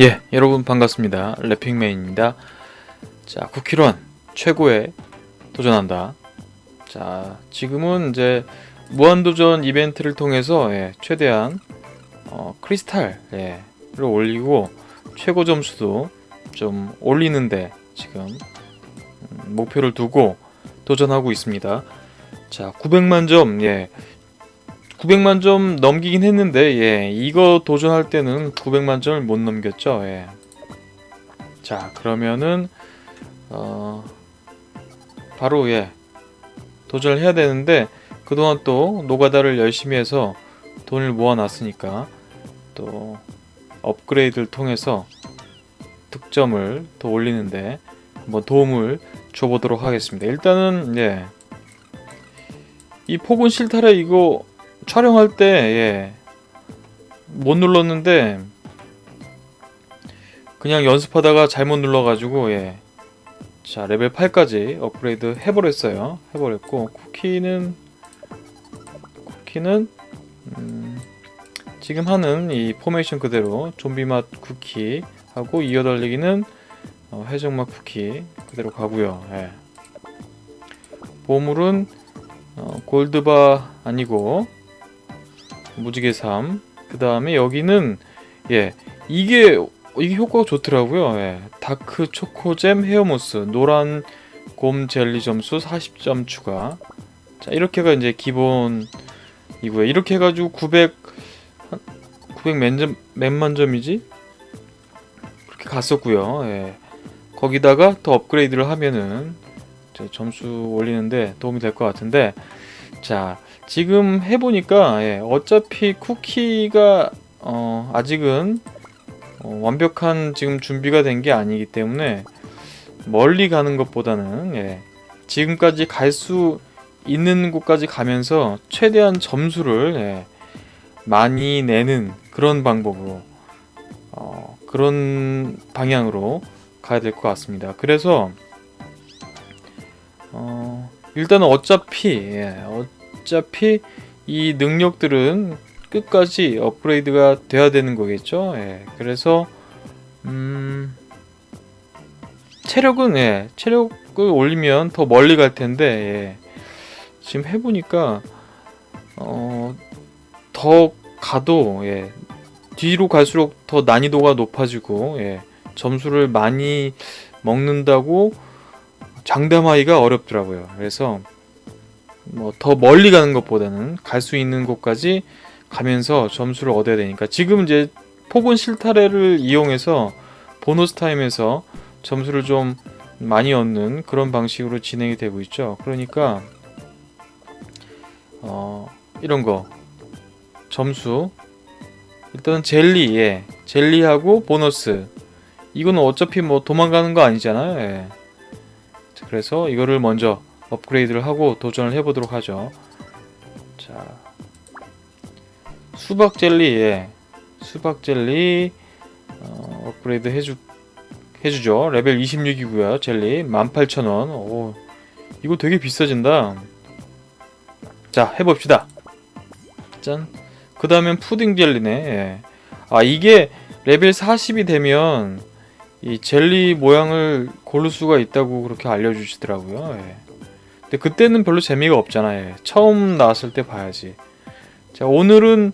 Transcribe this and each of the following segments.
예, 여러분 반갑습니다. 래핑맨입니다. 자, 쿠키런 최고에 도전한다. 자, 지금은 이제 무한도전 이벤트를 통해서 예, 최대한 어, 크리스탈 예, 를 올리고 최고 점수도 좀 올리는데 지금 음, 목표를 두고 도전하고 있습니다. 자, 900만 점 예. 900만 점 넘기긴 했는데 예, 이거 도전할 때는 900만 점을 못 넘겼죠. 예. 자, 그러면은 어 바로 예. 도전을 해야 되는데 그동안 또 노가다를 열심히 해서 돈을 모아 놨으니까 또 업그레이드를 통해서 득점을 더 올리는데 한번 도움을 줘 보도록 하겠습니다. 일단은 예. 이 폭은 실타래 이거 촬영할 때 예. 못 눌렀는데 그냥 연습하다가 잘못 눌러가지고 예. 자 레벨 8까지 업그레이드 해버렸어요. 해버렸고 쿠키는 쿠키는 음, 지금 하는 이 포메이션 그대로 좀비 맛 쿠키 하고 이어달리기는 어, 해적 맛 쿠키 그대로 가고요. 예. 보물은 어, 골드바 아니고 무지개 3. 그 다음에 여기는 예 이게 이게 효과가 좋더라고요. 예. 다크 초코잼 헤어모스 노란 곰 젤리 점수 40점 추가. 자 이렇게가 이제 기본이고요. 이렇게 해가지고 900 900 몇점 몇만 점이지? 그렇게 갔었고요. 예. 거기다가 더 업그레이드를 하면은 점수 올리는데 도움이 될 것 같은데 자 지금 해보니까 예, 어차피 쿠키가 어, 아직은 어, 완벽한 지금 준비가 된 게 아니기 때문에 멀리 가는 것보다는 예, 지금까지 갈 수 있는 곳까지 가면서 최대한 점수를 예, 많이 내는 그런 방법으로 어, 그런 방향으로 가야 될 것 같습니다. 그래서 어, 일단은 어차피 예, 어 차피 이 능력들은 끝까지 업그레이드가 돼야 되는 거겠죠. 예, 그래서 음, 체력은 예, 체력을 올리면 더 멀리 갈 텐데 예, 지금 해보니까 어, 더 가도 예, 뒤로 갈수록 더 난이도가 높아지고 예, 점수를 많이 먹는다고 장담하기가 어렵더라고요. 그래서 뭐 더 멀리 가는 것보다는 갈 수 있는 곳까지 가면서 점수를 얻어야 되니까 지금 이제 폭은 실타래를 이용해서 보너스 타임에서 점수를 좀 많이 얻는 그런 방식으로 진행이 되고 있죠. 그러니까 어 이런 거 점수 일단 젤리 예 젤리하고 보너스 이거는 어차피 뭐 도망가는 거 아니잖아요. 예. 자, 그래서 이거를 먼저 업그레이드를 하고 도전을 해보도록 하죠. 자, 수박 젤리, 예. 수박 젤리 어, 업그레이드 해주 해주죠. 레벨 26이고요. 젤리 18,000원. 오, 이거 되게 비싸진다. 자, 해봅시다. 짠. 그 다음엔 푸딩 젤리네. 예. 아, 이게 레벨 40이 되면 이 젤리 모양을 고를 수가 있다고 그렇게 알려주시더라고요. 예. 근데 그때는 별로 재미가 없잖아요. 예. 처음 나왔을 때 봐야지. 자, 오늘은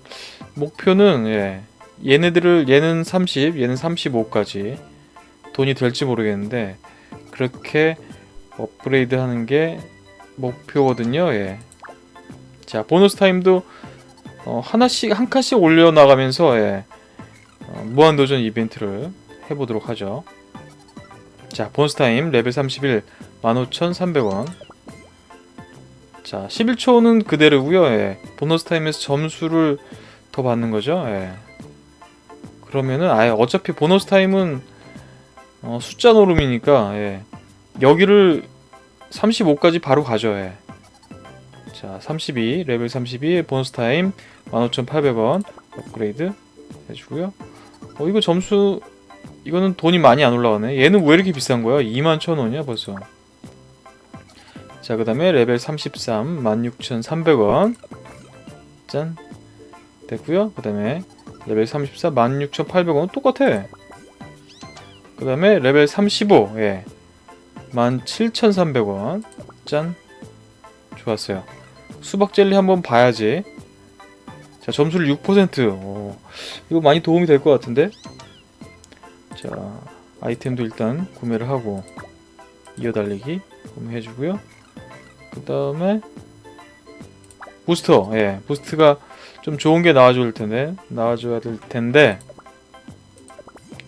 목표는 예. 얘네들을 얘는 30, 얘는 35까지 돈이 될지 모르겠는데 그렇게 업그레이드 하는 게 목표거든요. 예. 자, 보너스 타임도 어, 하나씩 한 칸씩 올려 나가면서 예. 어, 무한도전 이벤트를 해보도록 하죠. 자, 본스타임 레벨 31 15,300원. 자, 11초는 그대로고요. 예. 보너스 타임에서 점수를 더 받는 거죠. 예. 그러면은 아예 어차피 보너스 타임은 어, 숫자 노름이니까 예. 여기를 35까지 바로 가죠. 예. 자, 32 레벨 32 보너스 타임 15,800원 업그레이드 해주고요. 어, 이거 점수 이거는 돈이 많이 안 올라가네. 얘는 왜 이렇게 비싼 거야? 2만 천 원이야 벌써. 자, 그 다음에 레벨 33 16,300원. 짠. 됐고요. 그 다음에 레벨 34 16,800원 똑같아. 그 다음에 레벨 35 예. 17,300원 짠 좋았어요 수박 젤리 한번 봐야지 자 점수를 6% 오, 이거 많이 도움이 될 것 같은데 자 아이템도 일단 구매를 하고 이어달리기 구매해주고요 그 다음에 부스터. 예 부스트가 좀 좋은 게 나와줄 텐데 나와줘야 될 텐데.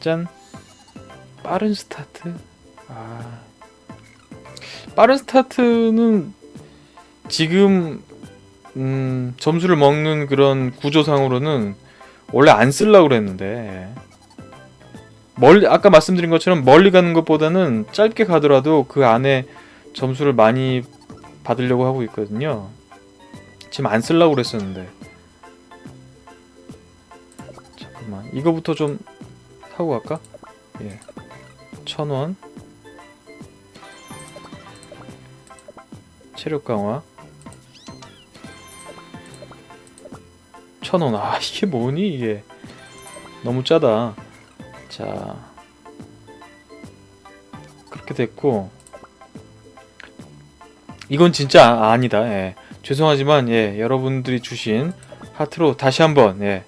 짠. 빠른 스타트. 아. 빠른 스타트는 지금 음, 점수를 먹는 그런 구조상으로는 원래 안 쓰려고 그랬는데 멀리 아까 말씀드린 것처럼 멀리 가는 것보다는 짧게 가더라도 그 안에 점수를 많이 받으려고 하고 있거든요. 지금 안 쓰려고 그랬었는데 잠깐만 이거부터 좀 사고 갈까? 예, 천 원. 체력 강화. 천 원. 아 이게 뭐니 이게 너무 짜다. 자 그렇게 됐고 이건 진짜 아- 아니다. 예. 죄송하지만 예 여러분들이 주신 하트로 다시 한번 예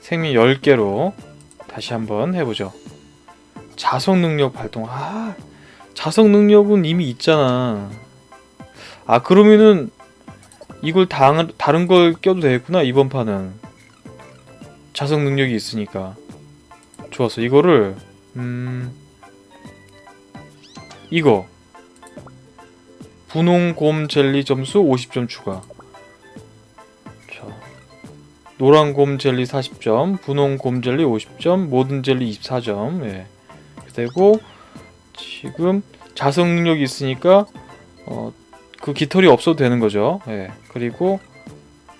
생명 10개로 다시 한번 해보죠. 자석 능력 발동. 아 자석 능력은 이미 있잖아. 아 그러면은 이걸 다, 다른 걸 껴도 되겠구나 이번 판은 자석 능력이 있으니까 좋았어 이거를 음 이거 분홍 곰 젤리 점수 50점 추가 자 노란 곰 젤리 40점 분홍 곰 젤리 50점 모든 젤리 24점 예 되고 지금 자석 능력이 있으니까 어 그 깃털이 없어도 되는 거죠. 예. 그리고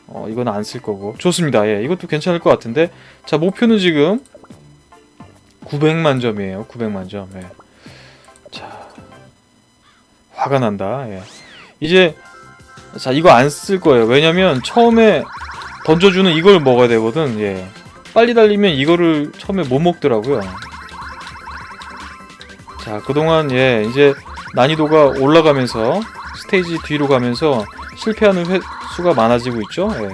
어, 이건 안 쓸 거고 좋습니다. 예. 이것도 괜찮을 것 같은데 자 목표는 지금 900만 점이에요. 900만 점. 예. 자 화가 난다. 예. 이제 자 이거 안 쓸 거예요. 왜냐면 처음에 던져주는 이걸 먹어야 되거든. 예. 빨리 달리면 이거를 처음에 못 먹더라고요. 자 그동안 예 이제 난이도가 올라가면서 스테이지 뒤로 가면서 실패하는 횟수가 많아지고 있죠. 예.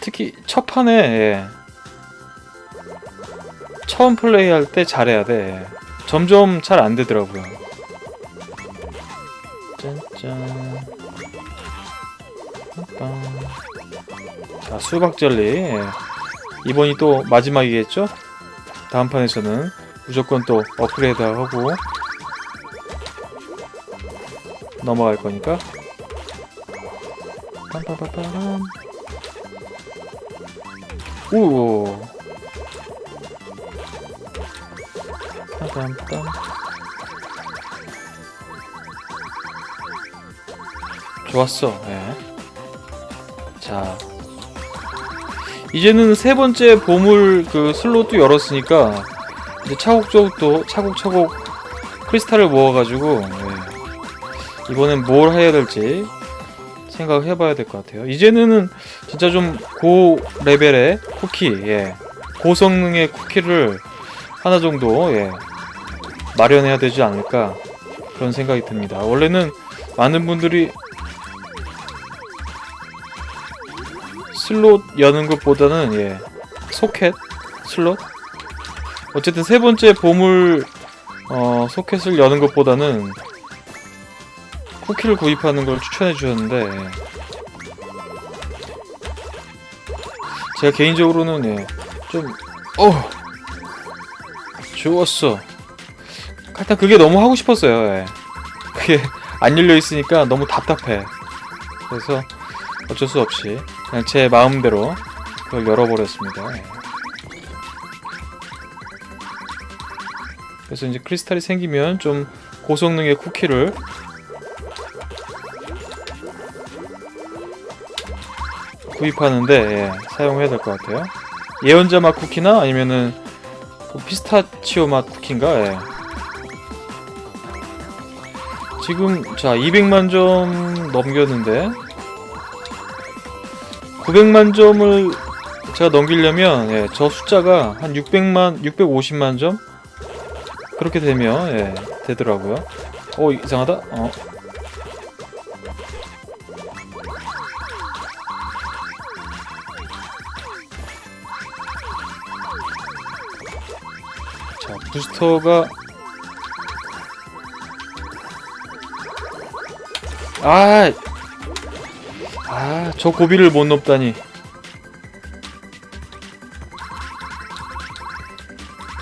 특히 첫 판에 예. 처음 플레이할 때 잘해야 돼. 예. 점점 잘 안 되더라고요. 짠짠. 빰빰. 자 수박 젤리. 예. 이번이 또 마지막이겠죠? 다음 판에서는 무조건 또 업그레이드 하고 넘어갈 거니까. 빰빰빰빰. 오. 빰빰빰. 좋았어. 예. 자. 이제는 세 번째 보물 그 슬롯도 열었으니까 이제 차곡차곡 또 차곡차곡 크리스탈을 모아가지고 예. 이번엔 뭘 해야 될지 생각을 해봐야 될 것 같아요. 이제는 진짜 좀 고 레벨의 쿠키, 예. 고성능의 쿠키를 하나 정도 예. 마련해야 되지 않을까 그런 생각이 듭니다. 원래는 많은 분들이 슬롯 여는 것보다는 예. 소켓 슬롯 어쨌든 세 번째 보물 어, 소켓을 여는 것보다는 쿠키를 구입하는 걸 추천해 주셨는데 제가 개인적으로는 예, 좀 어, 좋았어. 일단 그게 너무 하고 싶었어요. 예. 그게 안 열려 있으니까 너무 답답해. 그래서 어쩔 수 없이 그냥 제 마음대로 그걸 열어버렸습니다. 예. 그래서 이제 크리스탈이 생기면 좀 고성능의 쿠키를 구입하는데 예, 사용해야 될 것 같아요. 예언자 맛 쿠키나 아니면은 그 피스타치오 맛 쿠키인가? 예. 지금 자 200만 점 넘겼는데 900만 점을 제가 넘기려면 예, 저 숫자가 한 600만, 650만 점 그렇게 되면 예, 되더라고요. 오 이상하다. 어. 자 부스터가 아, 아, 저 고비를 못 넘다니.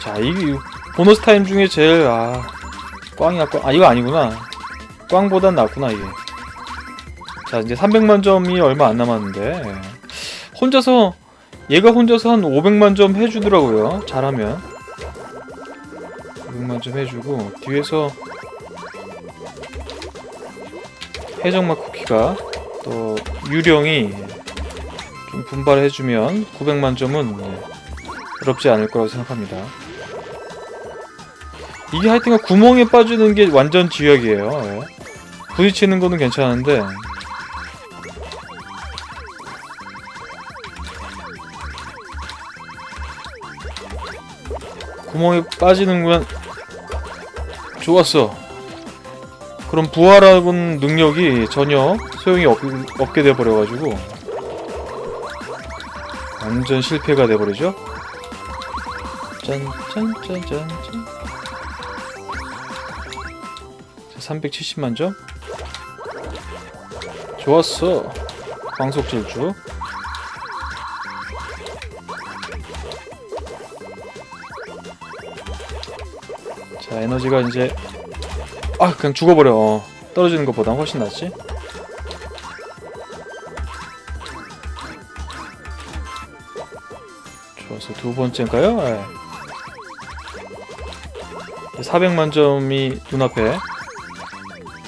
자, 이게 보너스 타임 중에 제일 아 꽝이야 꽝. 아 이거 아니구나. 꽝보단 낫구나 이게. 자 이제 300만 점이 얼마 안 남았는데 혼자서 얘가 혼자서 한 500만 점 해주더라고요. 잘하면 500만 점 해주고 뒤에서 해적맛 쿠키가 또 유령이 좀 분발해주면 900만 점은 네, 어렵지 않을 거라고 생각합니다. 이게 하여튼간 구멍에 빠지는 게 완전 지역이에요. 예. 부딪히는 거는 괜찮은데 구멍에 빠지는구나. 좋았어. 그럼 부활하는 능력이 전혀 소용이 없, 없게 돼버려가지고 완전 실패가 돼버리죠. 짠짠짠짠짠. 370만 점. 좋았어. 광속 질주. 자 에너지가 이제 아 그냥 죽어버려 어. 떨어지는 것보다 훨씬 낫지 좋아서 두 번째인가요? 네. 400만 점이 눈앞에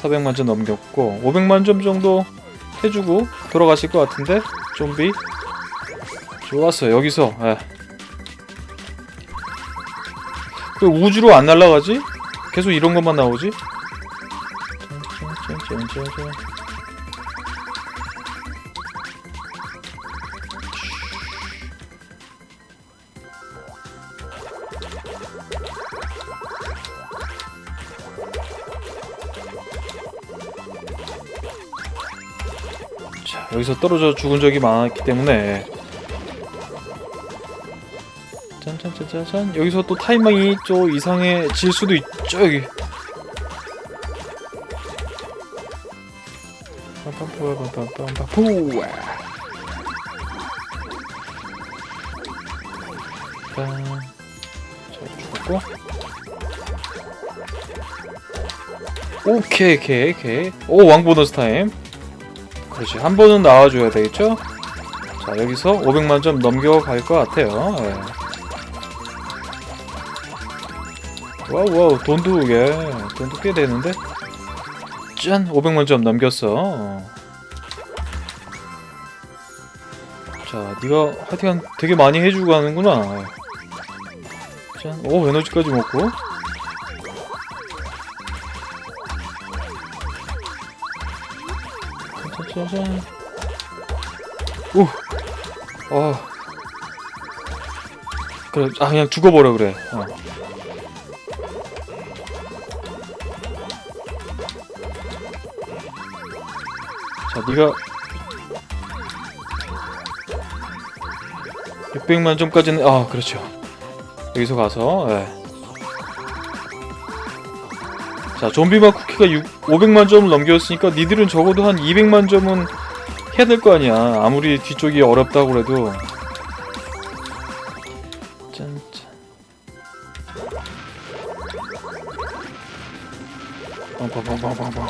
400만 점 넘겼고 500만 점 정도 해주고 돌아가실 것 같은데 좀비 좋았어 여기서 예. 그 우주로 안 날아가지? 계속 이런 것만 나오지? 짠짠짠짠짠. 자, 여기서 떨어져 죽은 적이 많았기 때문에. 짠짠짠짠짠. 여기서 또 타이밍이 좀 이상해질 수도 있죠 여기 죽었고 오케이 오케이 오케이 오 왕보너스 타임 그렇지 한 번은 나와줘야 되겠죠 자 여기서 500만 점 넘겨갈 것 같아요 예. 와우 와우 돈도 예 돈도 꽤 되는데 짠 500만 점 넘겼어 자 네가 하여튼 되게 많이 해주고 가는구나. 짠오 에너지까지 먹고. 짜자잔 오어 그래 아 그냥 죽어버려 그래. 어. 자, 네가 600만 점까지는 아, 그렇죠. 여기서 가서 예. 자, 좀비맛 쿠키가 6, 500만 점을 넘겼으니까 니들은 적어도 한 200만 점은 해야 될 거 아니야. 아무리 뒤쪽이 어렵다고 그래도. 짠짠. 빵빵빵빵빵빵.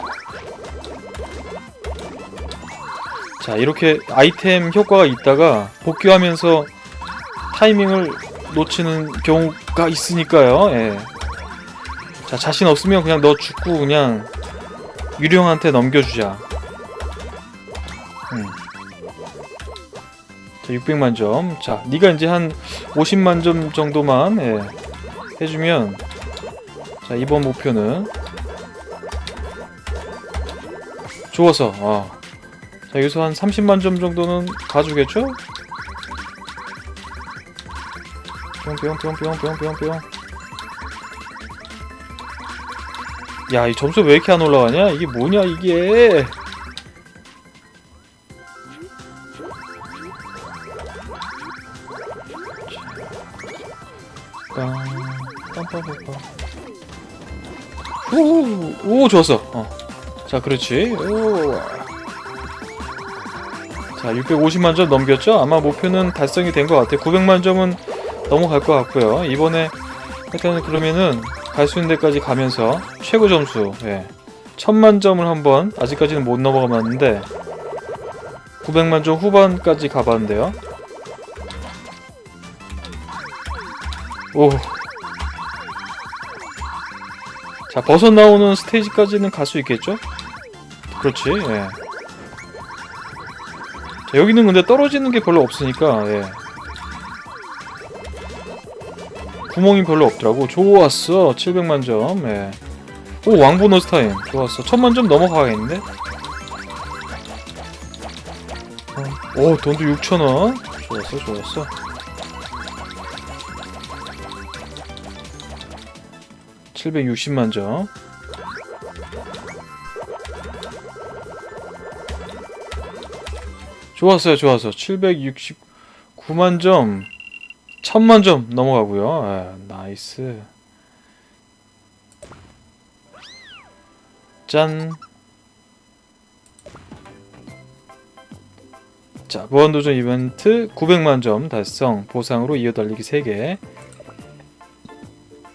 자 이렇게 아이템 효과가 있다가 복귀하면서 타이밍을 놓치는 경우가 있으니까요. 예. 자 자신 없으면 그냥 너 죽고 그냥 유령한테 넘겨주자. 음. 자 600만 점. 자 네가 이제 한 50만 점 정도만 예, 해주면 자 이번 목표는 좋아서 어. 자 여기서 한 30만 점 정도는 가주겠죠? 뿅뿅뿅뿅뿅뿅뿅 야 이 점수 왜 이렇게 안 올라가냐? 이게 뭐냐 이게? 빵 빰빰빰빰 오, 오 좋았어. 어. 자 그렇지. 오. 자 650만 점 넘겼죠? 아마 목표는 달성이 된 것 같아요. 900만 점은 넘어갈 것 같고요 이번에 일단은 그러면은 갈 수 있는 데까지 가면서 최고 점수 예. 1000만 점을 한번 아직까지는 못 넘어가봤는데 900만 점 후반까지 가봤는데요 오. 자 버섯 나오는 스테이지까지는 갈 수 있겠죠? 그렇지 예. 자, 여기는 근데 떨어지는 게 별로 없으니까 예. 구멍이 별로 없더라고. 좋았어. 700만 점. 예. 오 왕보너스 타임. 좋았어. 1000만 점 넘어가겠는데? 어, 오 돈도 6천원. 좋았어 좋았어. (760만 점) 좋았어요 좋았어. (769만 점) 천만 점 넘어가고요. 아, 나이스. 짠. 자, 무한도전 이벤트 900만 점 달성. 보상으로 이어달리기 3개.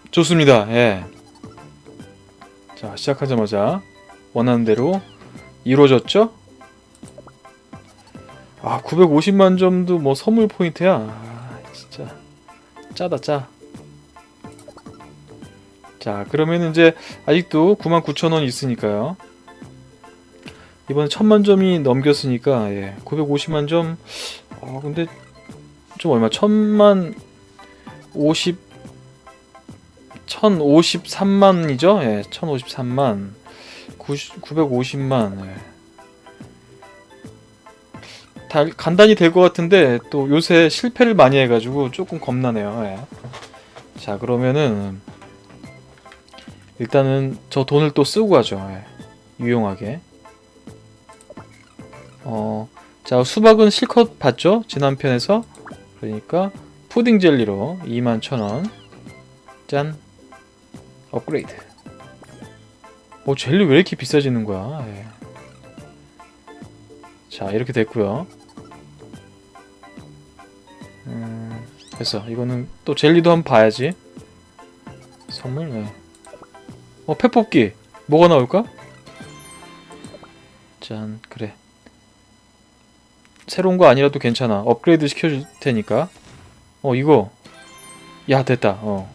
좋습니다. 예. 자, 시작하자마자 원하는 대로 이루어졌죠? 아, 950만 점도 뭐 선물 포인트야. 아. 짜다 짜. 자 그러면 이제 아직도 99,000원 있으니까요. 이번에 1000만 점이 넘겼으니까 예, 950만 점. 어 근데 좀 얼마? 1000만 50 1053만이죠? 예, 1053만 90, 950만. 예. 다 간단히 될 것 같은데 또 요새 실패를 많이 해가지고 조금 겁나네요. 예. 자 그러면은 일단은 저 돈을 또 쓰고 가죠. 예. 유용하게. 어, 자 수박은 실컷 봤죠? 지난 편에서 그러니까 푸딩 젤리로 21,000원. 짠. 업그레이드. 어 젤리 왜 이렇게 비싸지는 거야? 예. 자 이렇게 됐고요. 됐어. 이거는 또 젤리도 한번 봐야지. 선물, 네. 어, 펫 뽑기. 뭐가 나올까? 짠, 그래. 새로운 거 아니라도 괜찮아. 업그레이드 시켜줄 테니까. 어, 이거. 야, 됐다. 어.